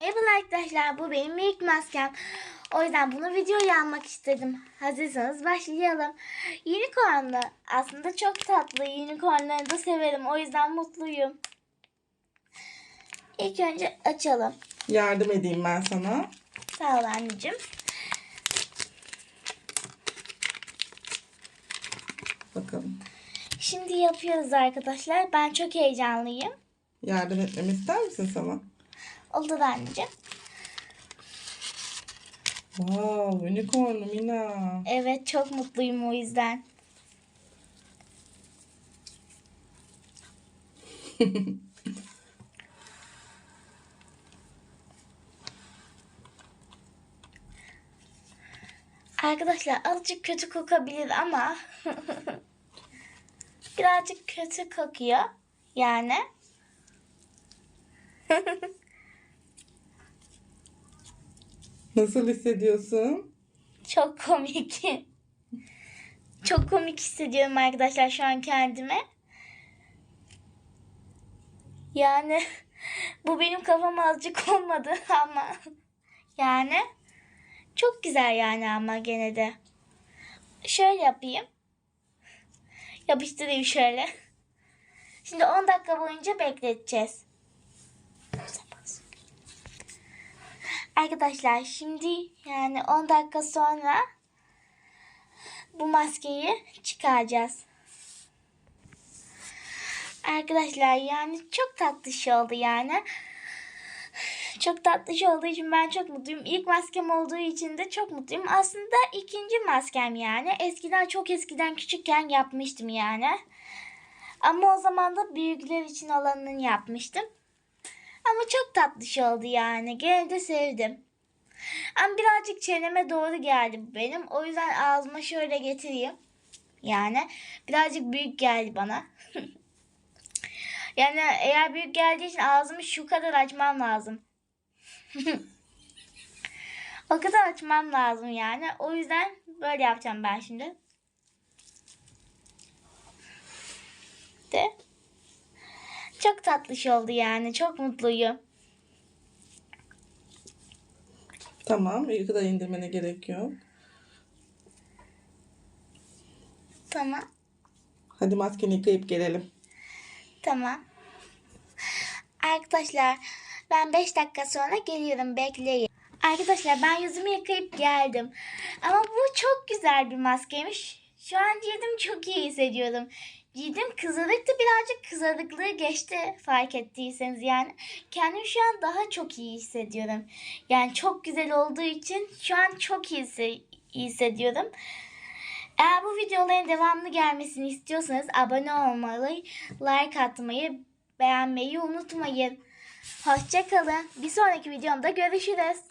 Merhaba arkadaşlar bu benim ilk maskem. O yüzden bunu videoya almak istedim. Hazırsanız başlayalım. Unicornlu. Aslında çok tatlı. Unicornları da severim. O yüzden mutluyum. İlk önce açalım. Yardım edeyim ben sana. Sağ ol anneciğim. Bakalım. Şimdi yapıyoruz arkadaşlar. Ben çok heyecanlıyım. Yardım etmemi ister misin sana? Oldu anneciğim. Wow, unicorn Mina. Evet çok mutluyum o yüzden. Arkadaşlar azıcık kötü kokabilir ama birazcık kötü kokuyor yani. Nasıl hissediyorsun? Çok komik. Çok komik hissediyorum arkadaşlar şu an kendime. Yani bu benim kafam azıcık olmadı ama yani çok güzel yani ama gene de. Şöyle yapayım. Yapıştırayım şöyle. Şimdi 10 dakika boyunca bekleteceğiz. Arkadaşlar şimdi yani 10 dakika sonra bu maskeyi çıkaracağız. Arkadaşlar yani çok tatlı şey oldu yani. Çok tatlı şey olduğu için ben çok mutluyum. İlk maskem olduğu için de çok mutluyum. Aslında ikinci maskem yani. Eskiden çok eskiden küçükken yapmıştım yani. Ama o zaman da büyükler için olanını yapmıştım. Ama çok tatlı şey oldu yani. Gene de sevdim. Ama birazcık çeneme doğru geldi benim. O yüzden ağzıma şöyle getireyim. Yani birazcık büyük geldi bana. yani eğer büyük geldiği için ağzımı şu kadar açmam lazım. o kadar açmam lazım yani. O yüzden böyle yapacağım ben şimdi. De. Çok tatlı şey oldu yani. Çok mutluyum. Tamam, iyi kadar indirmene gerek yok. Tamam. Hadi maskeni yıkayıp gelelim. Tamam. Arkadaşlar ben 5 dakika sonra geliyorum bekleyin. Arkadaşlar ben yüzümü yıkayıp geldim. Ama bu çok güzel bir maskeymiş. Şu an cildim çok iyi hissediyorum. Cildim kızarıktı birazcık kızarıklığı geçti fark ettiyseniz yani. Kendimi şu an daha çok iyi hissediyorum. Yani çok güzel olduğu için şu an çok iyi hisse- iyi hissediyorum. Eğer bu videoların devamlı gelmesini istiyorsanız abone olmayı, like atmayı, beğenmeyi unutmayın. Hoşçakalın. Bir sonraki videomda görüşürüz.